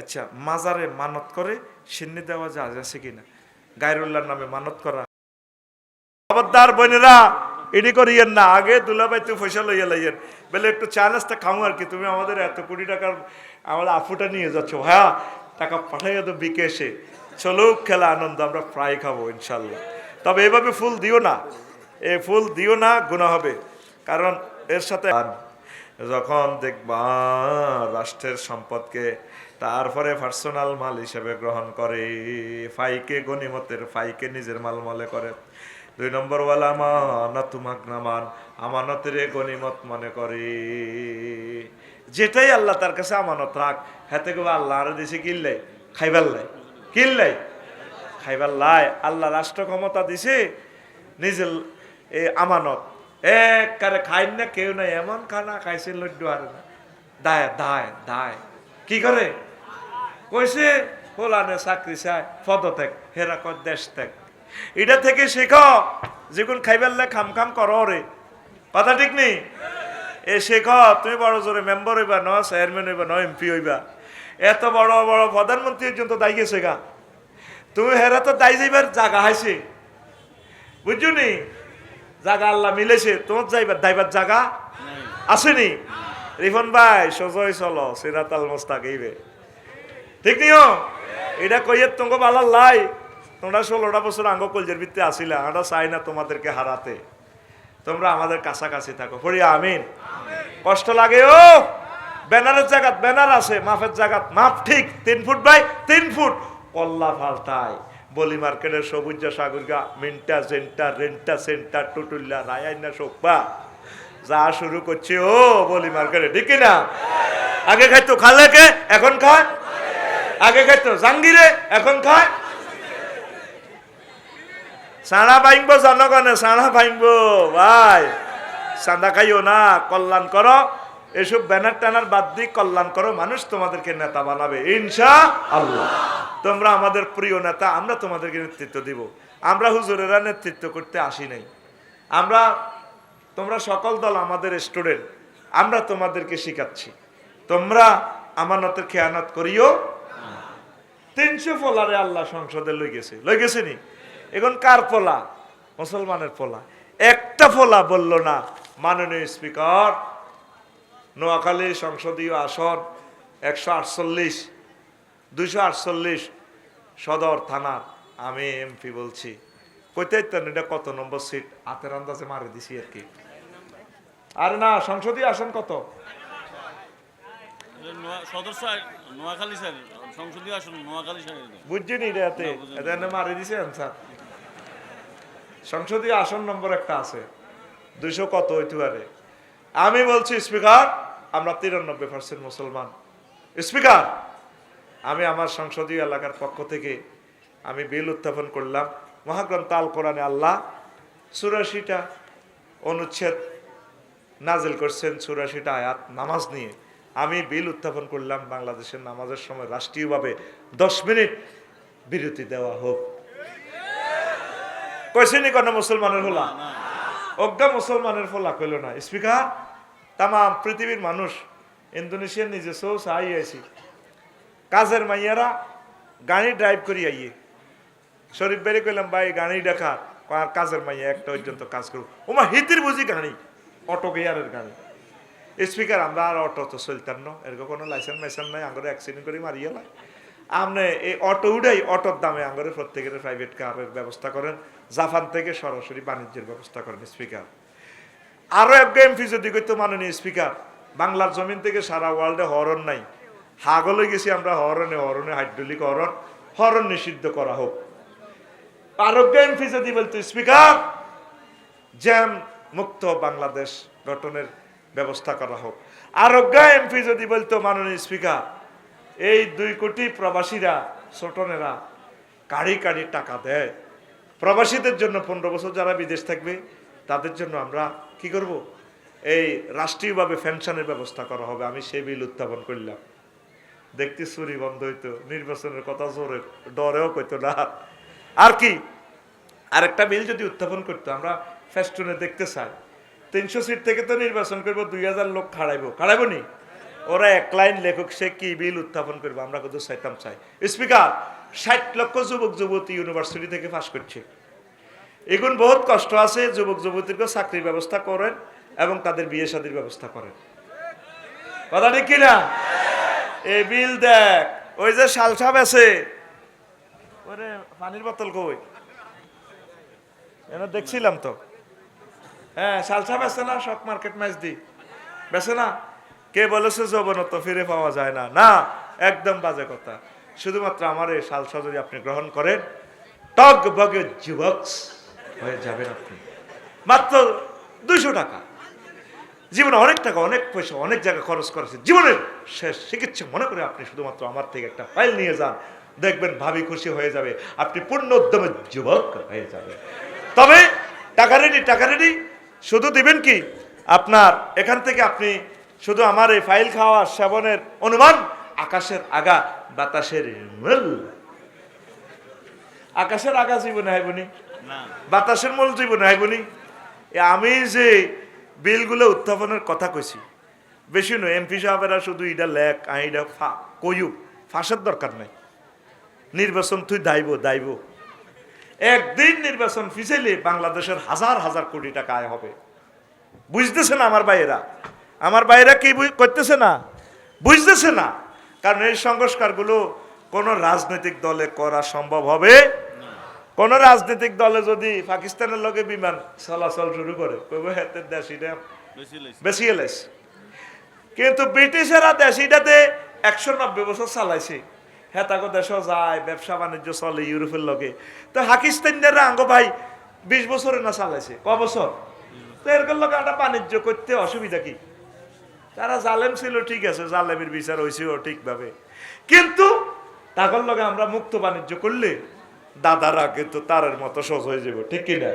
আচ্ছা মাজারে মানত করে সিন্নি দেওয়া যা আছে কিনা? গায়রুল্লাহর নামে মানত করা। খবরদার বোনেরা এডি করিয়েন না, আগে দুলাভাই তুই পয়সা লইয়া লইয়েন। বলে একটু চা নাস্তা খাও আর কি, তুমি আমাদের এত কোটি টাকার আমার আফুটা নিয়ে যাচ্ছ। হ্যাঁ টাকা পাঠাইয়া তো বিকেশে। চলুক খেলা আনন্দ, আমরা প্রায় খাব ইনশাল্লাহ। তবে এভাবে ফুল দিও না। এ ফুল দিও না গুণা হবে। কারণ এর সাথে যখন দেখবা রাষ্ট্রের সম্পদকে তারপরে পার্সোনাল মাল হিসেবে গ্রহণ করে, ফাইকে গনিমতের ফাইকে নিজের মাল মলে করে। দুই নম্বর ওয়ালা আমানত মাগনামান, আমানতের গনিমত মনে করে। যেটাই আল্লাহ তার কাছে আমানত রাখ, হাতে গো আল্লাহ আর দিছে কিনলাই খাইবার লাই। কিনলাই খাইবার লাই। আল্লাহ রাষ্ট্র ক্ষমতা দিছে, নিজের এই আমানত। এক কারে খাইন না কেউ নাই এমন খানা খাইছে লড্ডু আর না দায় দায় দায় কি করে কইছে হোলানে চাকরি চায় পদত্যাগ হেরা কর দেশ ত্যাগ এটা থেকে শেখো যেগুন খাইবার লে খাম খাম করো রে কথা ঠিক নেই এ শেখ তুমি বড় জোরে মেম্বার হইবা ন চেয়ারম্যান হইবা ন এমপি হইবা এত বড় বড় প্রধানমন্ত্রী পর্যন্ত দায়ী গেছে গা তুমি হেরা তো দায়ী যাইবার জায়গা হাইছে বুঝছ নি জায়গা আল্লাহ মিলেছে, তোমার যাইবার দাইবার জাগা আসেনি? রিফন ভাই, সজয় চলো সিরাত আল মোস্তাক এইবে ঠিক নিও এটা কইয়ে তোমাকে বালার লাই। তোমরা ষোলোটা বছর আঙ্গ কলজের ভিত্তি আসিলা, আমরা চাই না তোমাদেরকে হারাতে। তোমরা আমাদের কাছাকাছি থাকো। পড়ি, আমিন। কষ্ট লাগে, ও! ব্যানারের জায়গাত ব্যানার আছে, মাফের জায়গাত মাপ ঠিক, তিন ফুট বাই তিন ফুট। কল্লা ফালতায়। বলি মার্কেটের সবুজ সাগরগা মিন্টা, জেন্টা, রেন্টা সেন্টার টুটুল্লা, রায়াইনা সোপা যা শুরু করছে, ও বলি মার্কেটে, ঠিক না আগে খাইতো খালেকে, এখন খায়? আগে খাইতো জাঙ্গিরে এখন খায়? সাড়া ভাঙবো জনগণে সাড়া ভাঙবো ভাই। সাদা খাইও না, কল্যাণ করো। এসব ব্যানার ট্যানার বাদ দিয়ে কল্যাণ করো, মানুষ তোমাদেরকে নেতা বানাবে, ইনশা আল্লাহ। তোমরা আমাদের প্রিয় নেতা, আমরা তোমাদেরকে নেতৃত্ব দিব। আমরা হুজুরেরা নেতৃত্ব করতে আসি নাই। আমরা, তোমরা সকল দল আমাদের স্টুডেন্ট, আমরা তোমাদেরকে শিখাচ্ছি। তোমরা আমানতের খেয়ানত করিও তিনশো ফলারে আল্লাহ সংসদে লই গেছে। লই গেছে নি? এখন কার পোলা মুসলমানের পোলা একটা ফোলা বলল না, মাননীয় স্পিকার, নোয়াখালী সংসদীয় আসন একশো আটচল্লিশ দুইশো আটচল্লিশ সদর থানার আমি এমপি বলছি। কইতে এটা কত নম্বর সিট হাতের আন্দাজে মারে দিছি আর কি। আরে না সংসদীয় আসন কত? নোয়া- সদস্য নোয়াখালী স্যার সংসদীয় আসন নোয়াখালী স্যার বুঝছেনি এটাতে এটা মারি দিছে স্যার। সংসদীয় আসন নম্বর একটা আছে। দুইশো কত হইতে পারে? আমি বলছি স্পিকার আমরা তিরানব্বই পার্সেন্ট মুসলমান। স্পিকার আমি আমার সংসদীয় এলাকার পক্ষ থেকে আমি বিল উত্থাপন করলাম। মহাগ্রন্থ আল কোরআনে আল্লাহ চুরাশিটা অনুচ্ছেদ নাজিল করছেন, চুরাশিটা আয়াত নামাজ নিয়ে। আমি বিল উত্থাপন করলাম বাংলাদেশের নামাজের সময় রাষ্ট্রীয়ভাবে। দশ মিনিট বিরতি দেওয়া হোক। কইসেনি কোনো মুসলমানের হোলা অজ্ঞা মুসলমানের ফলা কইল না। স্পিকার তাম পৃথিবীর মানুষ, ইন্দোনেশিয়ার নিজে সৌ আইছি কাজের মাইয়ারা গাড়ি ড্রাইভ করি আইয়ে। শরীফ বেড়ে কইলাম, ভাই, গাড়ি দেখা। আর কাজের মাইয়া একটা পর্যন্ত কাজ করুক। ওমা, হিতির বুঝি গাড়ি, অটো গিয়ারের গাড়ি। স্পিকার, আমরা আর অটো তো চলতাম না। এরকম কোনো লাইসেন্স মাইসেন্স নাই, আঙ্গরে অ্যাক্সিডেন্ট করে মারিয়ে লাই। আপনি এই অটো উঠাই অটোর দামে আঙ্গরে প্রত্যেকের প্রাইভেট কারের ব্যবস্থা করেন। জাপান থেকে সরাসরি বাণিজ্যের ব্যবস্থা করেন স্পিকার। আরও এক এমপি যদি কইতো মাননীয় স্পিকার, বাংলার জমিন থেকে সারা ওয়ার্ল্ডে হরণ নাই। হাগলে গেছি আমরা হরণে হরণে হাইড্রোলিক হরণ হরণ নিষিদ্ধ করা হোক। আরোগ্য এমপি যদি বলতো, স্পিকার, জ্যাম মুক্ত বাংলাদেশ গঠনের ব্যবস্থা করা হোক। আরোগ্য এমপি যদি বলতো, মাননীয় স্পিকার, এই দুই কোটি প্রবাসীরা, ছোটনেরা কাড়ি কাড়ি টাকা দেয়। প্রবাসীদের জন্য পনেরো বছর যারা বিদেশ থাকবে, তাদের জন্য আমরা কি করব? এই রাষ্ট্রীয়ভাবে পেনশনের ব্যবস্থা করা হবে। আমি সেই বিল উত্থাপন করলাম। দেখতে চুরি বন্ধ হইতো, নির্বাচনের কথা জোরে ডরেও কইতো না। আর কি? আরেকটা বিল যদি উত্থাপন করতো, আমরা ফেস্টুনে দেখতে চাই। তিনশো সিট থেকে তো নির্বাচন করব, দুই হাজার লোক খাড়াইবো। খাড়াইবো নি? ওরা এক লাইন লেখক, সে কি বিল উত্থাপন করবে, আমরা কত চাইতাম চাই। স্পিকার, ষাট লক্ষ যুবক, যুবতী ইউনিভার্সিটি থেকে পাশ করছে। এখন বহুত কষ্ট আছে, যুবক, যুবতীকে চাকরির ব্যবস্থা করেন এবং তাদের বিয়ে শাদীর ব্যবস্থা করেন। কথা ঠিক কিনা? এই বিল দেখ, ওই যে শালসাব আছে। ওরে, পানির বোতল কই? এনে দেখছিলাম তো। হ্যাঁ শালসাব আছে না, শক মার্কেট ম্যাচ দি। বেছে না? কে বলেছে যৌবনত ফিরে পাওয়া যায় না? না, একদম বাজে কথা। শুধুমাত্র আমার এই শালসা যদি আপনি গ্রহণ করেন টক বগে যুবক হয়ে যাবেন আপনি। মাত্র দুইশো টাকা। জীবনে অনেক টাকা অনেক পয়সা অনেক জায়গায় খরচ করেছে। জীবনের শেষ চিকিৎসা মনে করে আপনি শুধুমাত্র আমার থেকে একটা ফাইল নিয়ে যান। দেখবেন ভাবি খুশি হয়ে যাবে। আপনি পূর্ণ উদ্যমে যুবক হয়ে যাবে। তবে টাকা রেডি টাকা রেডি শুধু দিবেন কি? আপনার এখান থেকে আপনি শুধু আমার এই ফাইল খাওয়া সেবনের অনুমান আকাশের আগা বাতাসের মূল। আকাশের আগা জীবনে হাইবনি না। বাতাসের মূল জীবনে হাইবনি আমি যে বিলগুলো উত্থাপনের কথা কইছি। বেশি নয়, এমপি সাহেবেরা শুধু ইটা লেখ আইডা ফা কইউ ফাঁসের দরকার নাই। নির্বাচন তুই দাইব দাইব। একদিন নির্বাচন ফিসেলে বাংলাদেশের হাজার হাজার কোটি টাকা আয় হবে। বুঝতেছে না আমার ভাইয়েরা? আমার ভাইয়েরা কি করতেছে না? বুঝতেছে না? কারণ এই সংস্কারগুলো কোনো রাজনৈতিক দলে করা সম্ভব হবে কোন রাজনৈতিক দলে যদি পাকিস্তানের লগে বিমান চলাচল শুরু করে কইব হেতের দেশ এটা বেশি এলেস কিন্তু ব্রিটিশেরা দেশ এটাতে একশো নব্বই বছর চালাইছে। হেতাগো দেশও যায় ব্যবসা বাণিজ্য চলে ইউরোপের লগে। তো পাকিস্তানিরা আঙ্গ ভাই বিশ বছরে না চালাইছে ক বছর? তো এরকম লগে একটা বাণিজ্য করতে অসুবিধা কি? তারা জালেম ছিল ঠিক আছে জালেমের বিচার হয়েছিল ঠিকভাবে। কিন্তু তাকর লগে আমরা মুক্ত বাণিজ্য করলে দাদারা কিন্তু তারের মতো সহজ হয়ে যাবে ঠিক কিনা?